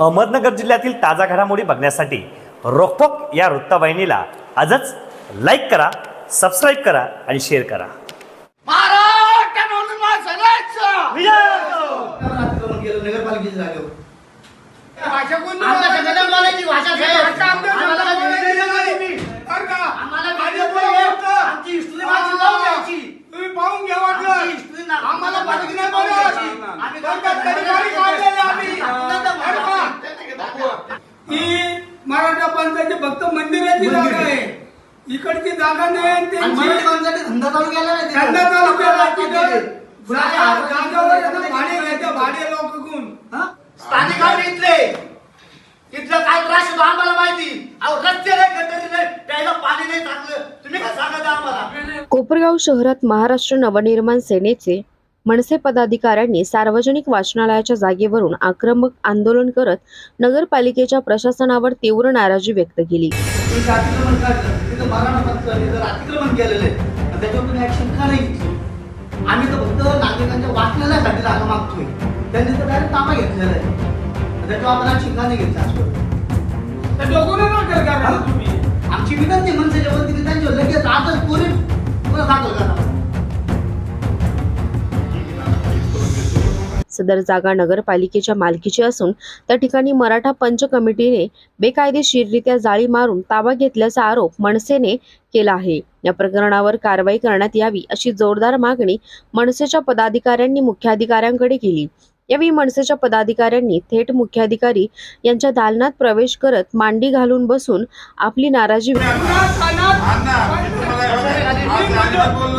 अहमदनगर जिल्ह्यातील ताजा घडामोडी बघण्यासाठी रोकटोक या वृत्तवाहिनीला आजच लाईक करा सबस्क्राईब करा आणि शेअर करा. जागेवर भाषा कोणती आमच्या बोलायची? सगळ्यांना बोलायची भाषा साहेब. भाषा आमच्या आम्हाला सगळ्यांना बोलायची बोलायची नाही. नाही. बरं का? आम्हाला माझी video पोरं आहे. होतं. आमची हिस्ट्री वाचून जाऊ द्यायची. तुम्ही पाहून घ्या वाटलं. आमची history ना- आम्हाला आम्हाला पटकन नाही पाहून बोलायची. घ्यायची. आम्ही बरं का? करतो. तरी गाडी काढलेली आम्ही. नंतर बरं का? ही मराठा पंथाची फक्त मंदिराची मंदिर. जागा आहे इकडची जागा नाही आणि आणि त्यांची मराठी माणसाने धंदा चालू केला नाही तिथे. धंदा चालू केला तिथं. फुलाच्या जागा- हाराची जागावर दुकानं आता भाडे घ्यायचे भाडे लोकं हा? स्थानिक आम्ही इथले इथलं काय त्रास होतो आम्हाला माहिती अहो रस्ते नाही गटारी नाही प्यायला पाणी नाही चांगलं तुम्ही काय सांगत आम्हाला कोपरगाव शहरात महाराष्ट्र नवनिर्माण सेनेचे मनसे पदाधिकाऱ्यांनी सार्वजनिक वाचनालयाच्या जागेवरून आक्रमक आंदोलन करत नगरपालिकेच्या प्रशासनावर तीव्र नाराजी व्यक्त केली. तुम्ही अतिक्रमण काढलं तिथं मराठा पंथाने जर अतिक्रमण केलेलं आहे आणि त्याच्यावर तुम्ही ऍक्शन का नाही घेतली? आम्ही तर फक्त नागरिकांच्या वाचनालयासाठी जागा मागतोय. त्यांनी तर डायरेक्ट ताबा घेतलेला आहे. त्याच्यावर का नाही घेतली आमची विनंती म्हणजे वतीने त्यांच्यावर लगेच आजच करा सदर जागा नगरपालिकेच्या मालकीची असून त्या ठिकाणी मराठा पंच कमिटीने बेकायदेशीररित्या जाळी मारून ताबा घेतल्याचा आरोप मनसेने केला आहे. या प्रकरणावर कारवाई करण्यात यावी अशी जोरदार मागणी मनसेच्या पदाधिकाऱ्यांनी मुख्याधिकाऱ्यांकडे केली. यावेळी मनसेच्या पदाधिकाऱ्यांनी थेट मुख्याधिकारी यांच्या दालनात प्रवेश करत मांडी घालून बसून आपली नाराजी महाराष्ट्र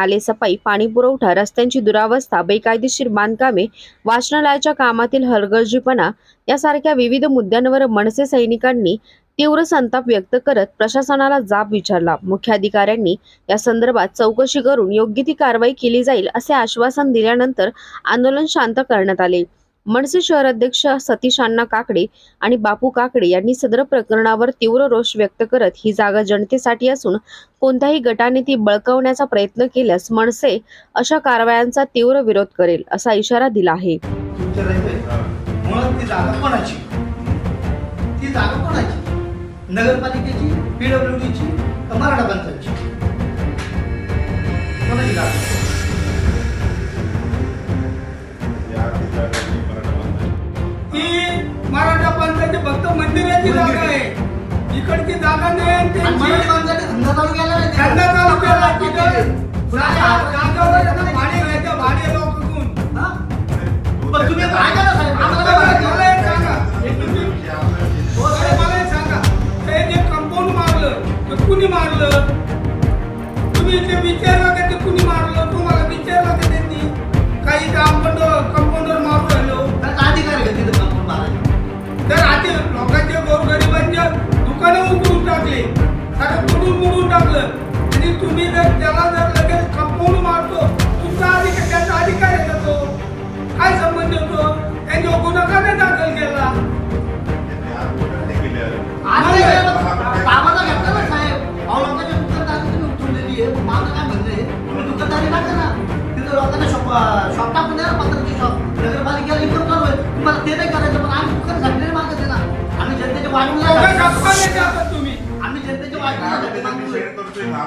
नाले सफाई पाणी पुरवठा रस्त्यांची दुरावस्था बेकायदेशीर बांधकामे वाचनालयाच्या कामातील हलगर्जीपणा यासारख्या विविध मुद्द्यांवर मनसे सैनिकांनी तीव्र संताप व्यक्त करत प्रशासनाला जाब विचारला. मुख्याधिकाऱ्यांनी या संदर्भात चौकशी करून योग्य ती कारवाई केली जाईल असे आश्वासन दिल्यानंतर आंदोलन शांत करण्यात आले. मनसे शहराध्यक्ष सतीश अण्णा काकडे आणि बापू काकडे यांनी सदर प्रकरणावर तीव्र रोष व्यक्त करत ही जागा जनतेसाठी असून कोणत्याही गटाने ती बळकावण्याचा प्रयत्न केल्यास मनसे अशा कारवायांचा तीव्र विरोध करेल असा इशारा दिला आहे. नगरपालिकेची पीडब्ल्यू फक्त मंदिराची जागा आहे. इकडची जागा नाही आणि मराठी त्यांची माणसाने धंदा चालू केला नाही. चालू तिथं. जागावर भाडे घ्यायचे भाडे लोकं? पण तुम्ही ऐका ना साहेब, आम्हाला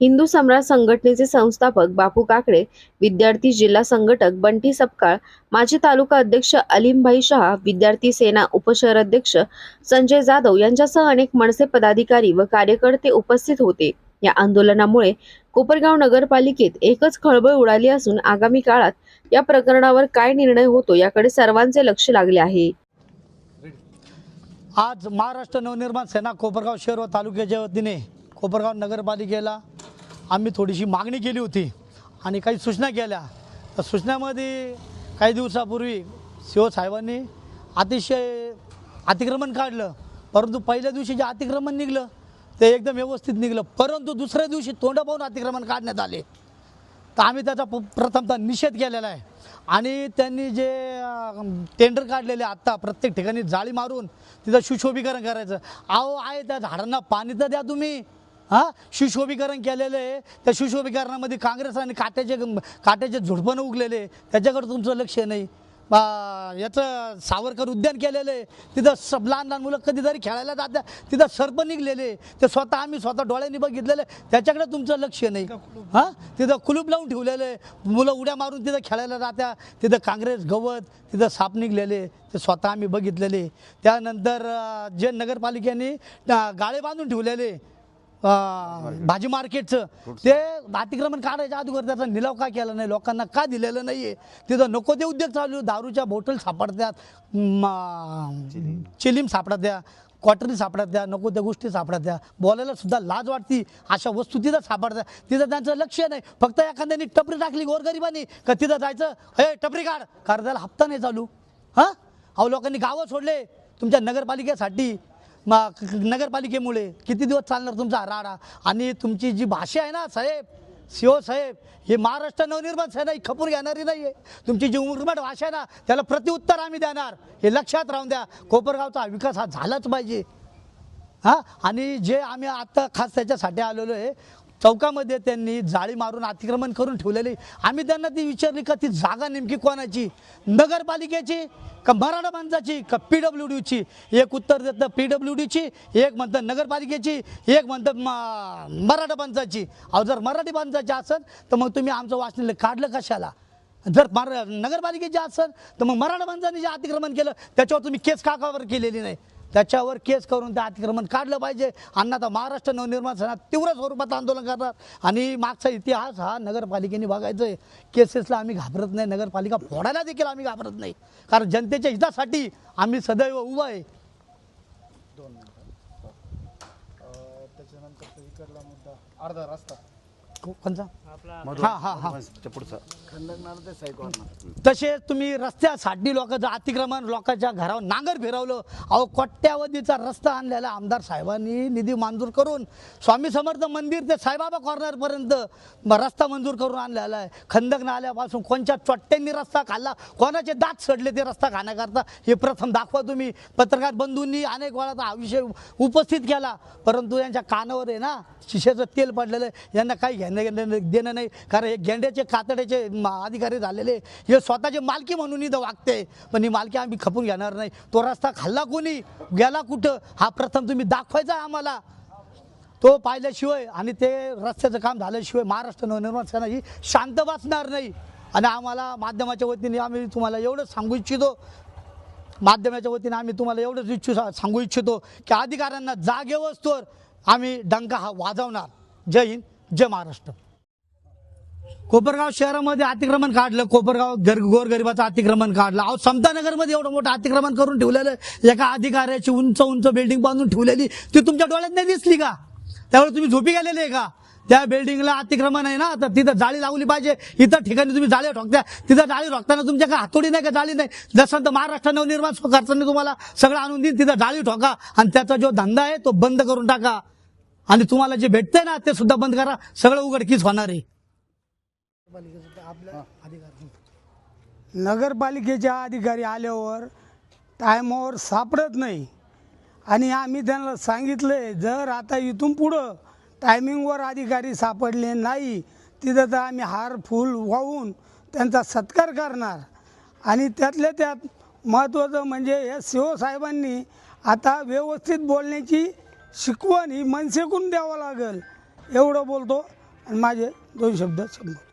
हिंदू सम्राट संघटनेचे संस्थापक बापू काकडे विद्यार्थी जिल्हा संघटक बंटी सपकाळ माजी तालुका अध्यक्ष अलीमभाई शहा विद्यार्थी सेना उपशहराध्यक्ष संजय जाधव यांच्यासह अनेक मनसे पदाधिकारी व कार्यकर्ते उपस्थित होते. या आंदोलनामुळे कोपरगाव नगरपालिकेत एकच खळबळ उडाली असून आगामी काळात या प्रकरणावर काय निर्णय होतो याकडे सर्वांचे लक्ष लागले आहे. आज महाराष्ट्र नवनिर्माण सेना कोपरगाव शहर व तालुक्याच्या वतीने कोपरगाव नगरपालिकेला आम्ही थोडीशी मागणी केली होती आणि काही सूचना केल्या. तर सूचनामध्ये काही दिवसापूर्वी शिवसाहेबांनी अतिशय अतिक्रमण काढलं. परंतु पहिल्या दिवशी जे अतिक्रमण निघलं ते एकदम व्यवस्थित निघलं. परंतु दुसऱ्या दिवशी तोंड पाहून अतिक्रमण काढण्यात आले. तर आम्ही त्याचा प- प्रथमतः निषेध केलेला आहे. आणि त्यांनी जे टेंडर काढलेले आत्ता प्रत्येक ठिकाणी जाळी मारून तिथं सुशोभीकरण करायचं. अहो आहे त्या झाडांना पाणी तर द्या तुम्ही. हां? सुशोभीकरण केलेलं आहे. त्या सुशोभीकरणामध्ये काँग्रेस आणि काट्याचे काट्याचे झुडपणं उगलेले त्याच्याकडे तुमचं लक्ष नाही. बा- याचं सावरकर उद्यान केलेलं आहे. तिथं सब लहान लहान मुलं कधीतरी खेळायला जात्या तिथं सर्प निघलेले ते स्वतः आम्ही स्वतः डोळ्यांनी बघितलेलं आहे. त्याच्याकडे तुमचं लक्ष नाही. हां? तिथं कुलूप लावून ठेवलेलं आहे. मुलं उड्या मारून तिथं खेळायला जात्या तिथं काँग्रेस गवत तिथं साप निघलेले ते स्वतः आम्ही बघितलेले त्यानंतर जे नगरपालिकेने गाळे बांधून ठेवलेले अं, भाजी मार्केटचं. ते अतिक्रमण काढायच्या अगोदर त्याचा निलाव का केला नाही? लोकांना का दिलेलं नाही आहे तिथं नको ते उद्योग चालू आहे. दारूच्या बॉटल सापडत्यात म, चिलीम सापडत्या. क्वाटरी सापडत्या. नको त्या गोष्टी सापडत्या. बोलायला सुद्धा लाज वाटती. अशा वस्तू तिथं सापडत्या तिथं त्यांचं लक्ष नाही. फक्त एखाद्याने टपरी टाकली गोरगरिबांनी का तिथं जायचं? हे टपरी काढ. कारण त्याला हप्ता नाही चालू. हां? अहो लोकांनी गावं सोडले. तुमच्या नगरपालिकेसाठी. मग नगरपालिकेमुळे किती दिवस चालणार तुमचा राडा? आणि तुमची जी भाषा आहे ना साहेब शिव साहेब हे महाराष्ट्र नवनिर्माण सेना ही खपूर घेणारी नाही आहे तुमची जी उर्मट भाषा आहे ना त्याला प्रतिउत्तर आम्ही देणार. हे लक्षात राहून द्या कोपरगावचा विकास हा झालाच पाहिजे. हां? आणि जे आम्ही आत्ता खास त्याच्यासाठी आलेलो आहे चौकामध्ये त्यांनी जाळी मारून अतिक्रमण करून ठेवलेली. आम्ही त्यांना ती विचारली का ती जागा नेमकी कोणाची? नगरपालिकेची का मराठा माणसाची का पी डब्ल्यू डीची एक उत्तर देतं पी डब्ल्यू डीची एक म्हणतं नगरपालिकेची एक म्हणतं मराठा माणसाची. अहो जर मराठी माणसाची असेल तर मग तुम्ही आमचं वाचलेलं काढलं कशाला? जर मरा नगरपालिकेची असेल तर मग मराठा माणसाने जे अतिक्रमण केलं त्याच्यावर तुम्ही केस का कावर केलेली नाही? त्याच्यावर केस करून ते अतिक्रमण काढलं पाहिजे. आणि आता महाराष्ट्र नवनिर्माण सेना तीव्र स्वरूपात आंदोलन करतात. आणि मागचा इतिहास हा नगरपालिकेने बघायचा आहे केसेसला आम्ही घाबरत नाही. नगरपालिका फोडायला देखील आम्ही घाबरत नाही. कारण जनतेच्या हितासाठी आम्ही सदैव उभं आहे. अर्धा रस्ता. को- कोणचा हा हा हा. तसेच तुम्ही रस्त्यासाठी लोकांचं अतिक्रमण लोकांच्या घरावर नांगर फिरवलं अहो कोट्यावधीचा रस्ता आणलेला आमदार साहेबांनी निधी मंजूर करून स्वामी समर्थ मंदिर ते साईबाबा कॉर्नरपर्यंत म- रस्ता मंजूर करून आणलेला आहे. खंदक नाल्यापासून कोणत्या चोट्ट्यांनी रस्ता खाल्ला कोणाचे दात सडले ते रस्ता खाण्याकरता हे प्रथम दाखवा तुम्ही. पत्रकार बंधूंनी अनेक वेळा हा विषय उपस्थित केला परंतु यांच्या कानावर आहे ना शिशेचं तेल पडलेलं आहे. यांना काही घेणं देणं नाही. कारण हे गेंड्याचे कातड्याचे अधिकारी झालेले हे स्वतःचे मालकी म्हणून इथं वागते. पण ही मालकी आम्ही खपून घेणार नाही. तो रस्ता खाल्ला कोणी? गेला कुठं? हा प्रथम तुम्ही दाखवायचा आम्हाला. तो पाहिल्याशिवाय आणि ते रस्त्याचं काम झाल्याशिवाय महाराष्ट्र नवनिर्माण सेना ही शांत बसणार नाही. आणि आम्हाला माध्यमाच्या वतीने आम्ही तुम्हाला एवढंच सांगू इच्छितो. माध्यमाच्या वतीने आम्ही तुम्हाला एवढंच इच्छू सांगू इच्छितो की अधिकाऱ्यांना जागेवस्तोवर आम्ही डंका हा वाजवणार. जय हिंद. जय महाराष्ट्र. कोपरगाव शहरामध्ये अतिक्रमण काढलं कोपरगाव गर गोरगरिबाचं अतिक्रमण काढलं. अहो समतानगरमध्ये एवढं मोठं अतिक्रमण करून ठेवलेलं एका अधिकाऱ्याची उंच उंच बिल्डिंग बांधून ठेवलेली. ती तुमच्या डोळ्यात नाही दिसली का? त्यावेळी तुम्ही झोपी गेलेले आहे का? त्या बिल्डिंगला अतिक्रमण आहे ना? तर तिथं जाळी लावली पाहिजे. इतर ठिकाणी तुम्ही जाळी ठोकत्या तिथं जाळी ठोकताना तुमच्या काय हातोडी नाही का? जाळी नाही. जसं तर महाराष्ट्र नवनिर्माण सरकारने तुम्हाला सगळं आणून देईन. तिथं जाळी ठोका. आणि त्याचा जो धंदा आहे तो बंद करून टाका. आणि तुम्हाला जे भेटतंय ना ते सुद्धा बंद करा. सगळं उघडकीच होणार आहे. नगरपालिकेच्या अधिकारी आल्यावर टायमावर सापडत नाही. आणि आम्ही त्यांना सांगितलंय जर आता इथून पुढं टायमिंगवर अधिकारी सापडले नाही तिथं तर आम्ही हार फूल वाहून त्यांचा सत्कार करणार. आणि त्यातल्या त्यात महत्त्वाचं म्हणजे या शिवसाहेबांनी आता व्यवस्थित बोलण्याची शिकवण ही मनसेकून द्यावं लागेल. एवढं बोलतो आणि माझे दोन शब्द संपत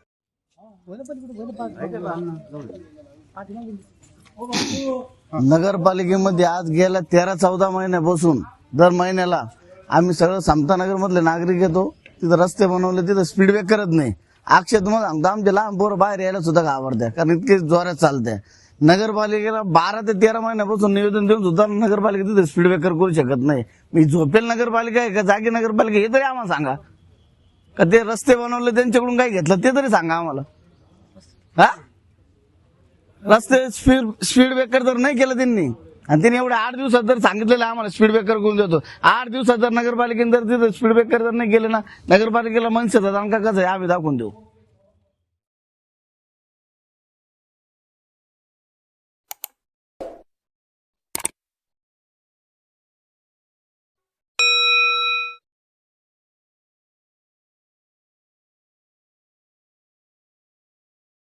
नगरपालिकेमध्ये आज गेल्या तेरा चौदा महिन्यापासून दर महिन्याला आम्ही सगळं समतानगर मधले नागरिक येतो. तिथं रस्ते बनवले तिथं स्पीड करत नाही. अक्षय तुम्हाला सांगतो आमचे लहान पोरं बाहेर यायला सुद्धा घाबरत्या कारण इतके जोरात चालते नगरपालिकेला बारा ते तेरा महिन्यापासून निवेदन देऊन सुद्धा नगरपालिका तिथे स्पीड ब्रेकर करू शकत नाही. मी झोपेल नगरपालिका आहे का? जागी नगरपालिका हे तरी आम्हाला सांगा. का ते रस्ते बनवले त्यांच्याकडून काय घेतलं ते तरी सांगा आम्हाला. हा? रस्ते स्पीड स्पीड ब्रेकर जर नाही केलं त्यांनी आणि त्यांनी एवढ्या आठ दिवसात जर सांगितलेलं आहे आम्हाला स्पीड ब्रेकर करून देतो. आठ दिवसात जर नगरपालिकेने जर तिथं स्पीड ब्रेकर जर नाही केलं ना नगरपालिकेला मनसे दणका कसं आहे? आम्ही दाखवून देऊ.